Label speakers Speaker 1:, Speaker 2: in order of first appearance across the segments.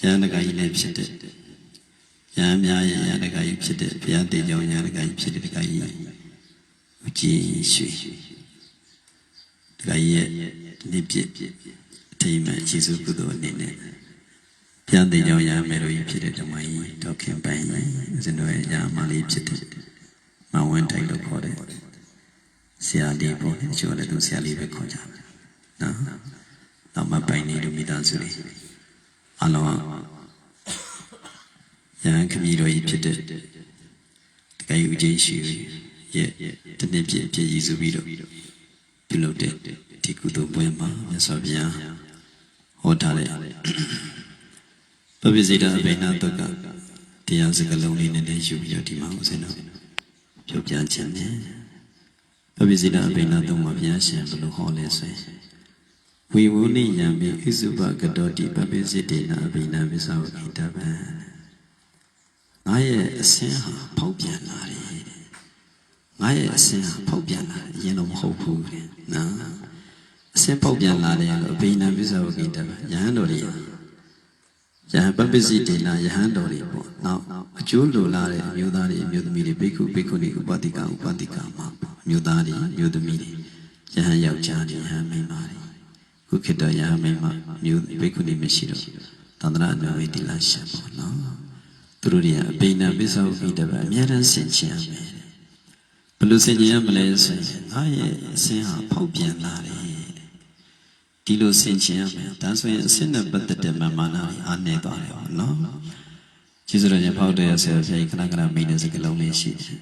Speaker 1: ရဟန်းတကကြီးလည်းဖြစ်တဲ့ရဟန်းများရဲ့ရဟန်းတကကြီးဖြစ်တဲ့ဘုရားတေကြောင့်ရဟန်းတကကြီးဖြစ်တဲ့တကကြီးဦးကြီးရွှေတကကြီးရဲ့နေ့ပြည့်အထိမ်းအမှန်ယေရှုကုသိုလ်အနေနဲ့ဘုရားတေကြောင့်ရဟန်းမေတော်ကြီးဖြစ်တဲ့ဓမ္မကြီးဒေါက်ခင်ပိုင်ကြီးဦးဇင်းတို့ရဲ့ရဟန်းမလေးဖြစ်တဲ့မဝင်းထိုင်လို့ခေါ်တဲ့ဆရာလေးပေါ့ဒီချို့လည်းသူဆရာလေးပဲခေါ်ကြတယ်နော်နောက်မှပိုင်နေလူမိသားစုတွေ အလုံးရဟန်းခမည်းတော်ကြီးဖြစ်တဲ့တကယ်ဦးချင်းရှိရဲ့တနေ့ပြည့်ပြည့်ရည်စုပြီးတော့ပြုလုပ်တဲ့ဒီကုသိုလ်ပွဲမှာမြတ်စွာဘုရားဟောထားတဲ့ပပိစိတအဘိနာတုတ်ကတရားစကလုံးလေးနဲ့လည်းယူပြီးတော့ဒီမှာဦးဇင်းတို့ပြောပြခြင်းနဲ့ပပိစိတအဘိနာတုတ်မှာဘုရားရှင်ဘယ်လိုဟောလဲဆိုရင် ဝေဝုနိယံမိဣစုပကတောတိပပိစိတေနအဘိနာမစ္ဆဝကိတပံငါရဲ့အစင်းဟာဖောက်ပြန်လာတယ်ငါရဲ့အစင်းဟာဖောက်ပြန်လာတယ်အရင်တော့မဟုတ်ဘူးတဲ့နော်အစင်းဖောက်ပြန်လာတယ်လို့အဘိနာမစ္ဆဝကိတပံယဟန်တော်တွေယဟန်ပပိစိတေနယဟန်တော်တွေပေါ့နောက်အကျိုးလိုလာတဲ့အမျိုးသားတွေအမျိုးသမီးတွေဘိက္ခုဘိက္ခုနီဥပတိကဥပတိကမှာပေါ့အမျိုးသားတွေအမျိုးသမီးတွေယဟန်ယောက်ျားတွေယဟန်မိန်းမတွေ ခုခေတ္တယဟန်မိန်းမမျိုးဘိက္ခုနီမရှိတော့သန္တရာအနဝိတိလရှာပေါ့နော်သူတို့တွေကအဘိနာပစ္စောပိတပအများတန်းဆင်ခြင်ရမယ်ဘယ်လိုဆင်ခြင်ရမလဲဆိုရင်ငါရဲ့အစင်းဟာဖောက်ပြန်လာတယ်ဒီလိုဆင်ခြင်ရမယ်ဒါဆိုရင်အစင်းနဲ့ပတ်သက်တဲ့မမာနာတွေအားနေသွားတယ်ပေါ့နော်ကျေးဇူးတော်ရှင်ဖောက်တဲ့ဆရာဆရာကြီးခဏခဏမိတဲ့စကလုံးလေးရှိတယ်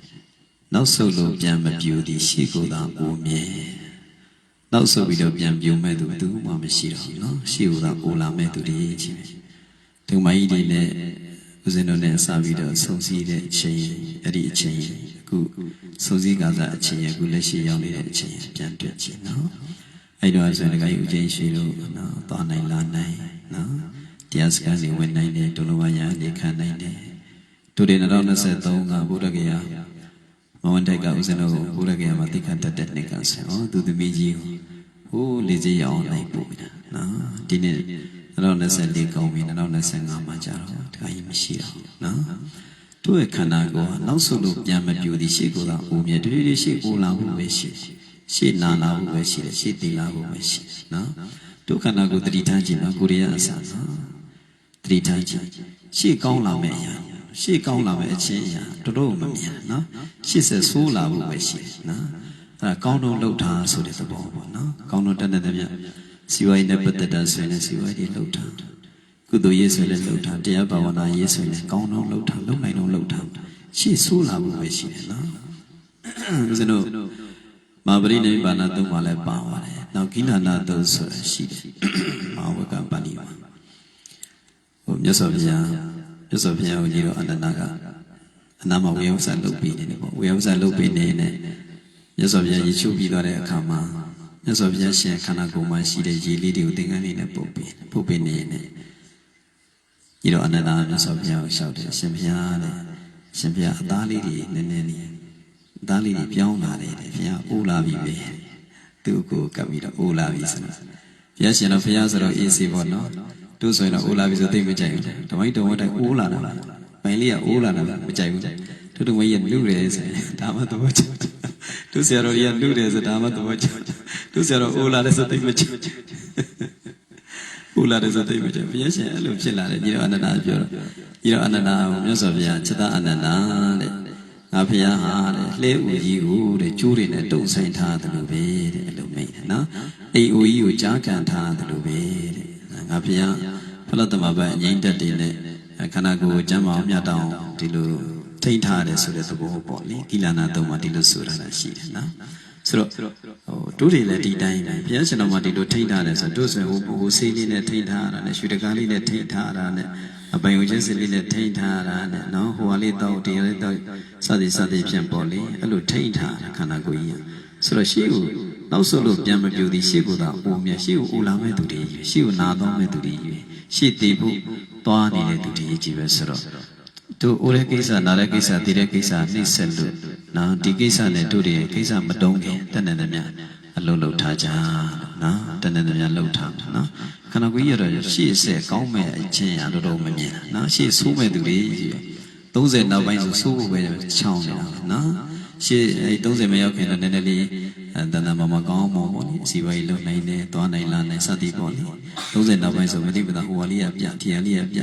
Speaker 1: နောက်ဆုတ်လို့ပြန်မပြူသည်ရှေ့ကိုယ်သာကိုမြဲ နောက်ဆုတ်ပြီးတော့ပြန်ပြူမဲ့သူသူမှမရှိတော့ဘူးနော်ရှေ့ကိုယ်သာကိုလာမဲ့သူတွေကြီးပဲဒီမကြီးတွေနဲ့ဦးဇင်းတို့နဲ့စပြီးတော့ဆုံစည်းတဲ့အချိန်အဲ့ဒီအချိန်အခုဆုံစည်းကစားအချိန်အခုလက်ရှိရောက်နေတဲ့အချိန်ပြန်တွေ့ကြည့်နော်အဲ့တော့ဆိုရင်တခါကြီးဦးချင်းရှိလို့နော်သွားနိုင်လာနိုင်နော်တရားစခန်းတွေဝင်နိုင်တယ်ဒုလဝရနေခံနိုင်တယ်တို့တွေ2023ကဘုရားကရာမဝန်တိုက်ကဦးဇင်းတို့ကိုဘုရားကရာမှာသိခတ်တတ်တဲ့နေ့ကဆိုရင်ဩသူသမီးကြီးကို ဟိုးလေကြီးရအောင်လိုက်ပို့ပြီနော်ဒီနေ့2024ကောင်းပြီ2025မှာကြာတော့တခါကြီးမရှိတော့နော်တို့ရဲ့ခန္ဓာကိုယ်ကနောက်ဆုတ်လို့ပြန်မပြူသည်ရှေ့ကိုယ်ကအိုးမြဲတဖြည်းဖြည်းရှေ့အိုးလာဖို့ပဲရှိရှေ့နာလာဖို့ပဲရှိတယ်ရှေ့တည်လာဖို့ပဲရှိနော်တို့ခန္ဓာကိုယ်တတိထားခြင်းနော်ကိုရိယာအစနော်တတိထားခြင်းရှေ့ကောင်းလာမယ့်အရာရှေ့ကောင်းလာမယ့်အချင်းအရာတို့တို့မမြင်နော်ရှေ့ဆက်ဆိုးလာဖို့ပဲရှိနော် အဲကောင်းတော့လှုပ်တာဆိုတဲ့သဘောပေါ့နော်ကောင်းတော့တက်တဲ့တဲ့မြတ်စီဝိုင်းနဲ့ပတ်သက်တာဆိုရင်စီဝိုင်းတွေလှုပ်တာကုသိုလ်ရေးဆိုရင်လှုပ်တာတရားဘာဝနာရေးဆိုရင်ကောင်းတော့လှုပ်တာလှုပ်နိုင်တော့လှုပ်တာရှေ့ဆိုးလာဖို့ပဲရှိတယ်နော်ဦးဇင်းတို့မာပရိနိဗ္ဗာန်သုံးပါလဲပါပါတယ်နောက်ကိဏနာသုံးဆိုတာရှိတယ်မဟာဝကပါဠိမှာဟိုမြတ်စွာဘုရားမြတ်စွာဘုရားကိုကြီးတော့အနန္ဒကအနာမဝေယဝဆလုတ်ပြီးနေတယ်ပေါ့ဝေယဝဆလုတ်ပြီးနေနေ မြတ်စွာဘုရားရေချုပ်ပြီးသွားတဲ့အခါမှာမြတ်စွာဘုရားရှင်ခန္ဓာကိုယ်မှာရှိတဲ့ရေလေးတွေကိုသင်္ကန်းလေးနဲ့ပုတ်ပြီးပုတ်ပြီးနေနေကြီးတော့အနန္ဒမြတ်စွာဘုရားကိုလျှောက်တယ်ရှင်ဘုရားတဲ့ရှင်ဘုရားအသားလေးတွေနည်းနည်းလေးအသားလေးတွေပြောင်းလာတယ်တဲ့ဘုရားအိုးလာပြီပဲသူ့ကိုကပ်ပြီးတော့အိုးလာပြီဆိုတော့ဘုရားရှင်တော့ဘုရားဆိုတော့အေးစေပေါ့နော်တို့ဆိုရင်တော့အိုးလာပြီဆိုသိမကြိုက်ဘူးဓမ္မိတော်ဝတ်တိုင်းအိုးလာတာပိုင်လေးကအိုးလာတာမကြိုက်ဘူးတို့တို့မကြီးကလူတယ်ဆိုရင်ဒါမှသဘောကျ တို့ဆရာတော်ကြီးကလူတယ်ဆိုဒါမှသဘောကျတို့ဆရာတော်အိုးလာတယ်ဆိုသိမကြိုက်အိုးလာတယ်ဆိုသိမကြိုက်ဘုရားရှင်အဲ့လိုဖြစ်လာတယ်ညီတော်အနန္ဒာပြောတော့ညီတော်အနန္ဒာကိုမြတ်စွာဘုရားจิตအနန္ဒာတဲ့ငါဖះဟာတဲ့လှဲဦးကြီးကိုတဲ့ကျိုးတွေနဲ့တုံဆိုင်ထားတယ်လို့ပဲတဲ့အဲ့လိုမိတ်တယ်နော်အိမ်ဦးကြီးကိုကြားကန်ထားတယ်လို့ပဲတဲ့ငါဖះဖလတ်တမဘအငိမ့်တက်တယ်နဲ့ခန္ဓာကိုယ်ကိုကျမ်းမာအောင်မြတ်တောင်းဒီလို ထိန်းထားတယ်ဆိုတဲ့သဘောပေါ့လေကိလနာသုံးပါဒီလိုဆိုတာရှိတယ်နော်ဆိုတော့ဟိုတို့တွေလည်းဒီတိုင်းပဲဘုရားရှင်တော်မှာဒီလိုထိန်းထားတယ်ဆိုတော့တို့ဆိုရင်ဟိုဟိုဆေးလေးနဲ့ထိန်းထားတာနဲ့ရွှေတကားလေးနဲ့ထိန်းထားတာနဲ့အပိုင်ဝင်ချင်းစလေးနဲ့ထိန်းထားတာနဲ့နော်ဟိုဟာလေးတော့တရားလေးတော့စသည်စသည်ဖြင့်ပေါ့လေအဲ့လိုထိန်းထားတာခန္ဓာကိုယ်ကြီးဆိုတော့ရှေ့ကိုနောက်ဆုံးလို့ပြန်မပြူသည်ရှေ့ကိုသာအိုမြရှေ့ကိုအိုလာမဲ့သူတွေကြီးရှေ့ကိုနာတော့မဲ့သူတွေကြီးရှေ့တည်ဖို့သွားနေတဲ့သူတွေကြီးပဲဆိုတော့ တို့အိုတဲ့ကိစ္စနာတဲ့ကိစ္စတည်တဲ့ကိစ္စနှိမ့်ဆက်လို့နော်ဒီကိစ္စနဲ့တို့တွေကိစ္စမတုံးခင်တဏ္ဍနဲ့မြအလုံးလုံးထားကြနော်တဏ္ဍနဲ့မြလှုပ်ထားနော်ခခန္ဓာကိုယ်ကြီးရတော့ရှေ့ဆက်ကောင်းမဲ့အချင်းရတော့တော့မမြင်တာနော်ရှေ့ဆိုးမဲ့သူတွေကြီး30နောက်ပိုင်းဆိုဆိုးဖို့ပဲချောင်းနေတာနော်ရှေ့အဲ30မရောက်ခင်တော့နည်းနည်းလေးအဲတန်တန်မမကောင်းမောပေါ့လေအစီဝါကြီးလုံနိုင်တယ်သွားနိုင်လာနိုင်စသည်ပေါ့လေ30နောက်ပိုင်းဆိုမသိမသာဟိုဝါလေးကပြထီရလေးကပြ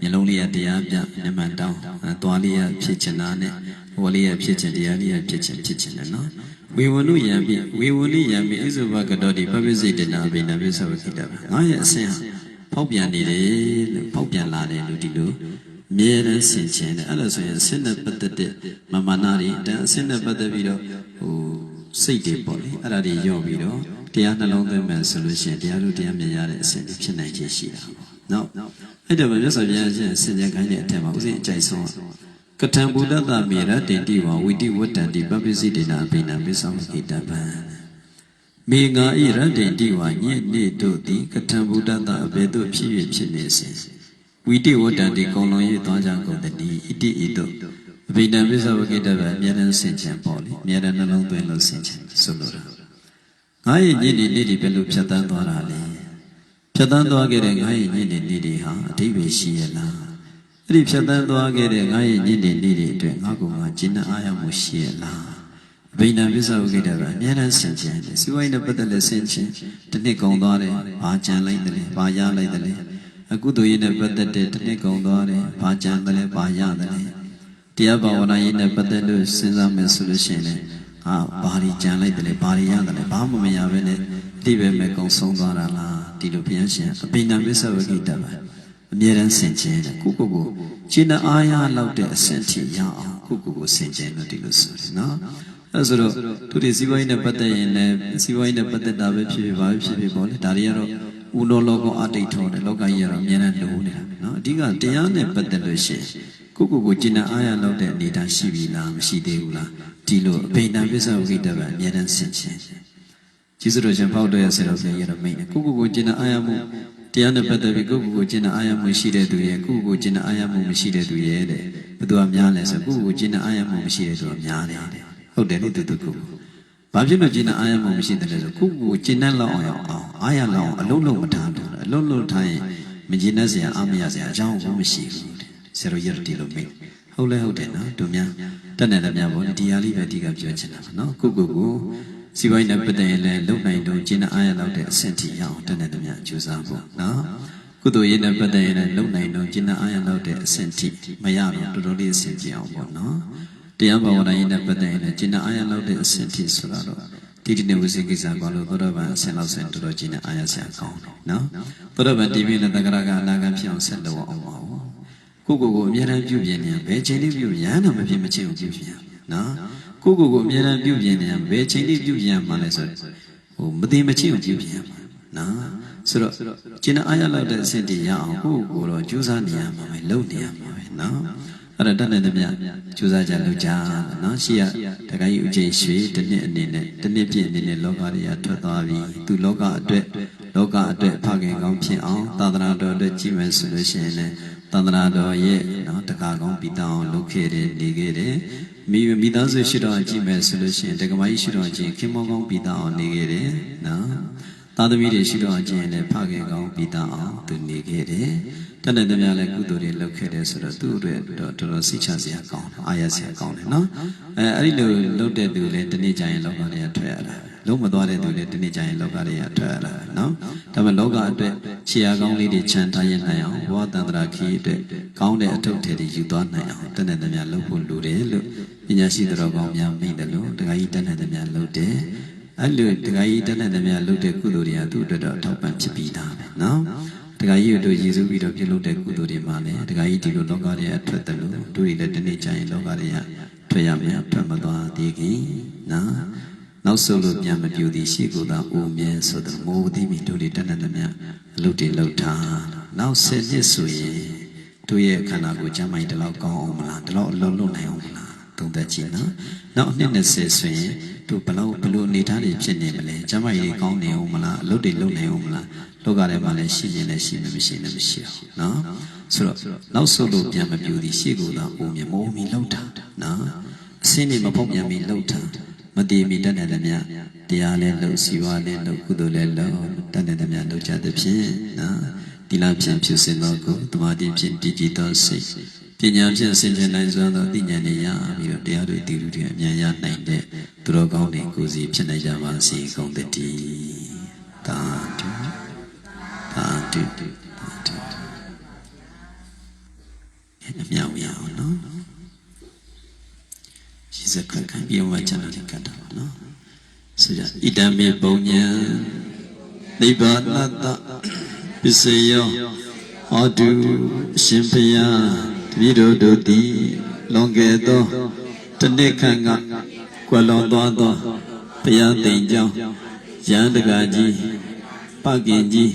Speaker 1: မျက်လုံးလေးကတရားပြမျက်မှန်တောင်းအဲသွားလေးကဖြစ်ချင်တာနဲ့ဟိုဝါလေးကဖြစ်ချင်တရားလေးကဖြစ်ချင်ဖြစ်ချင်တယ်နော်ဝေဝနုယံပိဝေဝနိယံပိဣဇုဘကတောတိပပိစိတ်တနာဘိနာပိသဝခိတပါငါရဲ့အစဉ်ဟာဖောက်ပြန်နေတယ်လို့ဖောက်ပြန်လာတယ်လို့ဒီလိုအမြဲတမ်းဆင်ခြင်တယ်အဲ့ဒါဆိုရင်အစဉ်နဲ့ပတ်သက်တဲ့မမနာတွေတန်အစဉ်နဲ့ပတ်သက်ပြီးတော့ဟိုစိတ်တွေပေါ့လေအဲ့ဒါတွေယော့ပြီးတော့တရားနှလုံးသွင်းမယ်ဆိုလို့ရှိရင်တရားတို့တရားမြင်ရတဲ့အစဉ်တွေဖြစ်နိုင်ခြင်းရှိတာပေါ့ နော်အဲ့ဒါပဲမြတ်စွာဘုရားရှင်ဆင်ခြင်ခိုင်းတဲ့အထက်မှာဥစဉ်အကြိုက်ဆုံးကထံဘုဒ္ဓတမေရတေတိဝဝိတိဝတ္တန္တိပပိစိတေနာဘိနာပိသဝခိတပံမေငါဤရတ္တိတိဝညစ်နေတို့သည်ကထံဗုဒ္ဓတအဘယ်သို့ဖြစ်၍ဖြစ်နေစဉ်ဝိတိဝတ္တံတိကုံလုံး၍သွားကြကုန်တည်းဣတိဤတို့အဘိဓမ္ပိသဝကိတ္တဗအမြဲတမ်းဆင်ခြင်ပေါ့လေအမြဲတမ်းနှလုံးသွင်းလို့ဆင်ခြင်ဆိုလိုတာငါရဲ့ညစ်နေနေဒီဘယ်လိုဖြတ်တန်းသွားတာလဲ ဖြတ်တန်းသွားခဲ့တဲ့ငါရဲ့ညစ်နေနေဒီဟာအတိပ္ပယ်ရှိရလားအဲ့ဒီဖြတ်တန်းသွားခဲ့တဲ့ငါရဲ့ညစ်နေနေဒီအတွက်ငါကငါကျင့်အားရမှုရှိရလားဗိညာဉ်ပစ္စဝကိတ္တကအများနဲ့ဆင်ခြင်တယ်စီဝိုင်းနဲ့ပတ်သက်လက်ဆင်ခြင်တစ်နှစ်ကုန်သွားတယ်ဘာကြံလိုက်တယ်ဘာရလိုက်တယ်အကုသိုလ်ရေးနဲ့ပတ်သက်တဲ့တစ်နှစ်ကုန်သွားတယ်ဘာကြံတယ်ဘာရတယ်တရားဘာဝနာရေးနဲ့ပတ်သက်လို့စဉ်းစားမယ်ဆိုလို့ရှိရင်လည်းဟာဘာတွေကြံလိုက်တယ်ဘာတွေရတယ်ဘာမှမရဘဲနဲ့ဒီပဲမဲ့ကုံဆုံးသွားတာလား ဒီလိုဘုရားရှင်အဘိညာဉ်ပစ္စဝကိတ္တပါအမြဲတမ်းဆင်ခြင်တယ်ကိုကိုကိုကျင့်အားရလောက်တဲ့အဆင့်ထိရအောင်ကိုကိုကိုဆင်ခြင်လို့ဒီလိုဆိုတယ်နော်အဲဆိုတော့သူတွေစီးပွားရေးနဲ့ပတ်သက်ရင်လည်းစီးပွားရေးနဲ့ပတ်သက်တာပဲဖြစ်ဖြစ်ပါပဲဖြစ်ဖြစ်ပေါ့လေဒါတွေကတော့ဦးတော်လောကအတိတ်ထုံးတယ်လောကကြီးကတော့အများနဲ့လိုနေတာနော်အဓိကတရားနဲ့ပတ်သက်လို့ရှိရင်ကိုကိုကိုကျင့်တဲ့အားရလောက်တဲ့အနေအထားရှိပြီလားမရှိသေးဘူးလားဒီလိုအဘိဓမ္မပစ္စဝိတ္တပဲအများနဲ့ဆင်ခြင် ကျေးဇူးတော်ရှင်ဖောက်တော်ရဲ့ဆရာတော်ဆရာကြီးကတော့မိတ်တယ်ကိုကိုကိုကျင့်တဲ့အားရမှုတရားနဲ့ပတ်သက်ပြီးကိုကိုကိုကျင့်တဲ့အားရမှုရှိတဲ့သူရဲ့ကိုကိုကိုကျင့်တဲ့အားရမှုမရှိတဲ့သူရဲ့တဲ့ဘယ်သူကများလဲဆိုကိုကိုကိုကျင့်တဲ့အားရမှုမရှိတဲ့သူကများတယ်တဲ့ဟုတ်တယ်လေတူတူကိုဘာဖြစ်လို့ကျင့်တဲ့အာရမမရှိတယ်လဲဆိုခုကိုကျင့်တဲ့လောက်အောင်အောင်အာရလောက်အောင်အလုံးလုံးမထားဘူးအလုံးလုံးထားရင်မကျင့်တဲ့စရာအာမရစရာအကြောင်းဘူးမရှိဘူးတဲ့ဆရာတော်ရတီလို့မိတ်ဟုတ်လဲဟုတ်တယ်နော်တို့များတက်နေတယ်များပေါ့ဒီဟာလေးပဲအဓိကပြောချင်တာပါနော်ခုကိုကို စီပိုင်းနဲ့ပတ်သက်ရင်လည်းလုံနိုင်တော့ကျင့်တဲ့အာရလောက်တဲ့အဆင့်ထိရအောင်တက်နေတယ်များကြိုးစားဖို့နော်ကုသိုလ်ရေးနဲ့ပတ်သက်ရင်လည်းလုံနိုင်တော့ကျင့်တဲ့အာရလောက်တဲ့အဆင့်ထိမရတော့တော်တော်လေးအဆင်ပြေအောင်ပေါ့နော်တရားဘာဝနာရေးနဲ့ပတ်သက်ရင်လည်းကျင့်တဲ့အာရလောက်တဲ့အဆင့်ထိဆိုတော့တိတိနေဝစီကိစ္စကောလို့သောတော်ဗန်အဆင့်လောက်ဆင့်တော်တော်ကျင့်တဲ့အာရဆရာကောင်းတယ်နော်သောတော်ဗန်ဒီပြည့်နဲ့တက္ကရာကအနာဂတ်ဖြစ်အောင်ဆက်လုပ်အောင်ပါကိုကိုကိုအမြဲတမ်းပြုပြင်နေဘယ်ချိန်လေးပြုရမ်းတော့မဖြစ်မချင်းကိုပြုပြင်နော် ကိုကိုကိုအမြဲတမ်းပြုပြင်နေဘယ်ချိန်လေးပြုပြင်မှလဲဆိုဟိုမသိမချင်းကိုပြုပြင်မှာနော်ဆိုတော့ကျင့်တဲ့အာရလောက်တဲ့အဆင့်ထိရအောင်ကိုကိုကိုတော့ကြိုးစားနေရမှာပဲလုပ်နေရမှာပဲနော် အဲ့ဒါတတ်နိုင်သမျှကြိုးစားကြလုပ်ကြနော်ရှိရတခါကြီးဥကျိရွှေတစ်နှစ်အနေနဲ့တစ်နှစ်ပြည့်အနေနဲ့လောကတွေကထွက်သွားပြီသူလောကအတွက်လောကအတွက်ဖခင်ကောင်းဖြစ်အောင်သာသနာတော်အတွက်ကြည်မယ်ဆိုလို့ရှိရင်လည်းသာသနာတော်ရဲ့နော်တခါကောင်းပြီးတောင်းလုပ်ခဲ့တယ်နေခဲ့တယ်မိမိသားစုရှိတော်ကြည်မယ်ဆိုလို့ရှိရင်တက္ကမကြီးရှိတော်ကြည်ခင်မောကောင်းပြီးတောင်းနေခဲ့တယ်နော်သားသမီးတွေရှိတော်ခြင်းလည်းဖခင်ကောင်းပြီးသားအောင်သူနေခဲ့တယ်။ တဏ္ဍတများလည်းကုသိုလ်တွေလုပ်ခဲ့တယ်ဆိုတော့သူ့အတွက်တော့တော်တော်စိတ်ချစရာကောင်းတယ်။အားရစရာကောင်းတယ်နော်။အဲအဲ့ဒီလိုလုပ်တဲ့သူလည်းတနေ့ကျရင်လောကတွေကထွက်ရတာ။လုံးမသွားတဲ့သူလည်းတနေ့ကျရင်လောကတွေကထွက်ရတာနော်။ဒါပေမဲ့လောကအတွက်ခြေရာကောင်းလေးတွေခြံထားရနိုင်အောင်ဘဝတန္တရာခီးအတွက်ကောင်းတဲ့အထုပ်ထည်တွေယူသွားနိုင်အောင်တဏ္ဍတများလုပ်ဖို့လိုတယ်လို့ပညာရှိတော်ကောင်းများမိတယ်လို့တခါကြီးတဏ္ဍတများလုပ်တယ်။အဲ့လိုတခါကြီးတက်တဲ့တည်းများလုပ်တဲ့ကုသိုလ်တွေကသူ့အတွက်တော့အထောက်ပံ့ဖြစ်ပြီးသားပဲနော် တခါကြီးတို့ရည်စူးပြီးတော့ပြုလုပ်တဲ့ကုသိုလ်တွေမှာလည်းတခါကြီးဒီလိုလောကတွေအထွက်တယ်လို့တို့တွေလည်းဒီနေ့ကျရင်လောကတွေကထွက်ရမယ်ထွက်မသွားသေးခင်နော်နောက်ဆုံးလို့ပြန်မပြူသည်ရှေ့ကိုသာအိုမြဲဆိုတော့မိုးသည်မိတို့တွေတက်တဲ့တည်းများအလုပ်တွေလုပ်ထားနောက်ဆက်နှစ်ဆိုရင်တို့ရဲ့ခန္ဓာကိုယ်ကျမ်းမိုင်းတလောက်ကောင်းအောင်မလားတလောက်အလုံးလုံးနိုင်အောင်မလားသုံးသက်ကြည့်နော်နောက်အနှစ်20ဆိုရင်တို့ဘလောက်ဘလို့အနေထားတွေဖြစ်နေမလဲကျမကြီးကောင်းနေအောင်မလားအလုပ်တွေလုပ်နေအောင်မလား လောကထဲမှာလည်းရှိနေလည်းရှိမယ်မရှိလည်းမရှိအောင်နော်ဆိုတော့နောက်ဆုံးလို့ပြန်မပြူသည်ရှေ့ကိုသာအိုမြမိုးမီလှုပ်တာနော်အစင်းတွေမဖုံးပြန်ပြီးလှုပ်တာမတိမိတတ်တဲ့မြတ်တရားလည်းလုပ်စီဝါလည်းလုပ်ကုသိုလ်လည်းလုပ်တတ်တဲ့မြတ်လုပ်ကြသဖြင့်နော်ဒီလဖြင့်ဖြူစင်သောကိုယ်တမာတိဖြင့်တည်ကြည်သောစိတ်ပညာဖြင့်ဆင်ခြင်နိုင်စွာသောသိဉာဏ်တွေရပြီးတော့တရားတွေတည်လူတွေအမြန်ရနိုင်တဲ့သူတော်ကောင်းတွေကိုယ်စီဖြစ်နိုင်ကြပါစေကုန်သတည်းသာဓု သာဓုသာဓုအမြောက်ရအောင်နော်ရှိစကခံပြီးမှချမ်းသာတဲ့ကတ္တပါနော်ဆိုကြဣဒံမေပုံညာနိဗ္ဗာနတပစ္စယောဟောတုအရှင်ဘုရားတပည့်တော်တို့သည်လွန်ခဲ့သောတစ်နှစ်ခန့်ကကွယ်လွန်သွားသောဘုရားတိမ်ကျောင်းရန်တကာကြီးပကင်ကြီး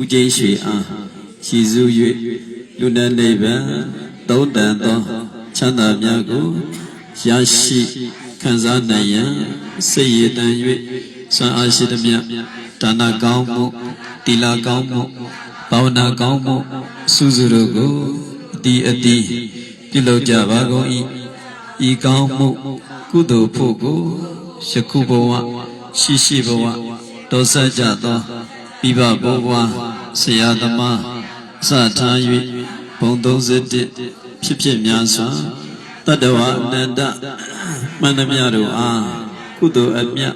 Speaker 1: ဥကျိရွှေအားရှည်စု၍လူနနိဗ္ဗာန်သုံးတန်သောချမ်းသာများကိုရရှိခံစားနိုင်ရန်စိတ်ရည်တန်၍စွမ်းအားရှိသမျှဒါနကောင်းမှုတိလကောင်းမှုဘာဝနာကောင်းမှုစုစုတို့ကိုအတီးအတီးပြုလုပ်ကြပါကုန်၏ဤကောင်းမှုကုသိုလ်ဖို့ကိုယခုဘဝရှိရှိဘဝတောဆက်ကြသော ပိပဘဝဆရာသမားအစထား၍ဘုံ31ဖြစ်ဖြစ်များစွာတတ္တဝအနန္တမန္တမြတို့အားကုသိုလ်အမြတ်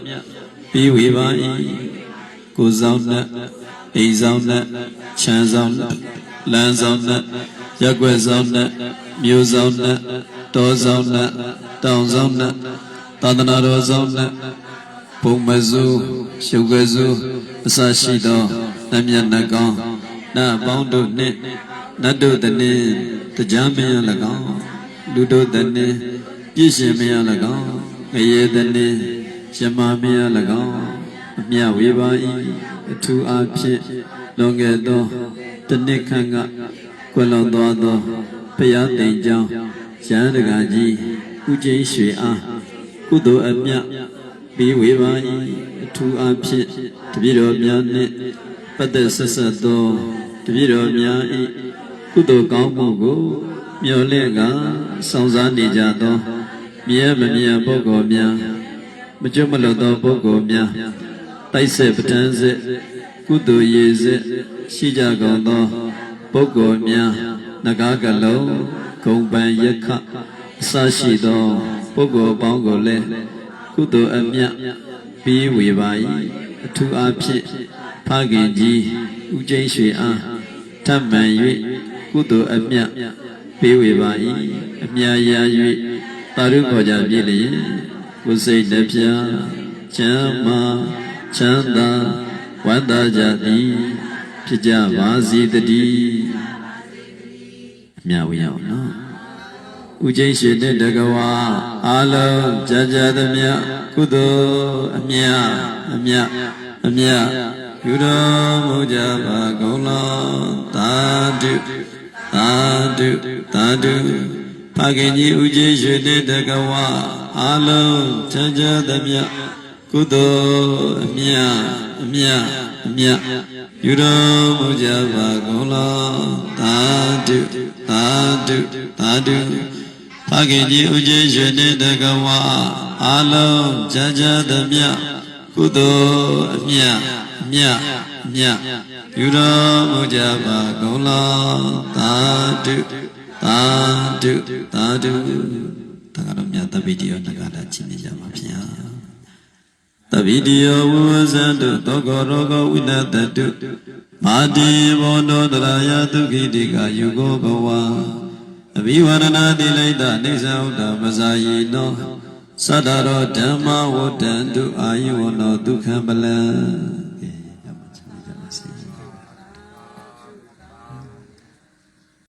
Speaker 1: ပြီးဝေပါ၏ကိုယ်ဆောင်နဲ့အိမ်ဆောင်နဲ့ခြံဆောင်နဲ့လမ်းဆောင်နဲ့ရက်ွက်ဆောင်နဲ့မြို့ဆောင်နဲ့တောဆောင်နဲ့တောင်ဆောင်နဲ့သာသနာတော်ဆောင်နဲ့ ဘုံမစုရှုပ်ကစုအစရှိသောနတ်မြတ်နတ်ကောင်းနတ်ပေါင်းတို့နှင့်နတ်တို့တည်းတရားမင်းရ၎င်းလူတို့တည်းပြည့်ရှင်မင်းရ၎င်းငရေတည်းယမမင်းရ၎င်းအမြဝေပါ၏အထူးအားဖြင့်လွန်ခဲ့သောတနှစ်ခန့်ကကွယ်လွန်သွားသောဘုရားတိမ်ကျောင်းရဟန်းတကာကြီးဥကျင်းရွှေအားကုသိုလ်အမြတ် ပြီးဝေပါ၏အထူးအားဖြင့်တပည့်တော်များနှင့်ပတ်သက်ဆက်ဆက်သောတပည့်တော်များ၏ကုသိုလ်ကောင်းမှုကိုမျှော်လင့်ကစောင့်စားနေကြသောမြဲမမြဲပုဂ္ဂိုလ်များမကျွတ်မလွတ်သောပုဂ္ဂိုလ်များတိုက်ဆက်ပဋ္ဌာန်းစစ်ကုသိုလ်ရည်စစ်ရှိကြကုန်သောပုဂ္ဂိုလ်များနဂါကလုံးဂုံပန်ယက္ခအစရှိသောပုဂ္ဂိုလ်ပေါင်းကိုလည်း ကုသိုလ်အမြတ်ပြီးဝေပါ၏အထူးအားဖြင့်ဖခင်ကြီးဥကျိန်းရွှေအားထပ်မံ၍ကုသိုလ်အမြတ်ပေးဝေပါ၏အမြာရာ၍တာရုခေါ်ကြပြည့်လျင်ကိုယ်စိတ်နှပြချမ်းသာချမ်းသာဝန္တာကြသည် ဖြစ်ကြပါစေတည်းအမြဝေရအောင်နော် ဥကျိရှိတဲ့တကဝါအာလုံးကြာကြာသမျှကုသိုလ်အမြအမြအမြယူတော်မူကြပါကုန်လောသာဓုသာဓုသာဓုဖခင်ကြီးဥကျိရှိတဲ့တကဝါအာလုံးကြာကြာသမျှကုသိုလ်အမြအမြအမြယူတော်မူကြပါကုန်လောသာဓုသာဓုသာဓု ဖခင်ကြီးဥကျေရွှေနေတကဝါအာလုံးကြာကြာသမျှကုသိုလ်အမြအမြအမြယူတော်မူကြပါကုန်လောသာဓုသာဓုသာဓုတက္ကရာမြတ်တပိတိယောနဂါတာချင်းကြပါဗျာတပိတိယောဝဝဇန္တုသောကောရောဂဝိနတတုမာတိဘောနောတရာယသုခိတိကယုကောဘဝ အဘိဝရဏတိလိတအိသဥဒ္ဓမဇာယိနောသတ္တရောဓမ္မဝတ္တန္တုအာယုဝနောဒုက္ခပလံ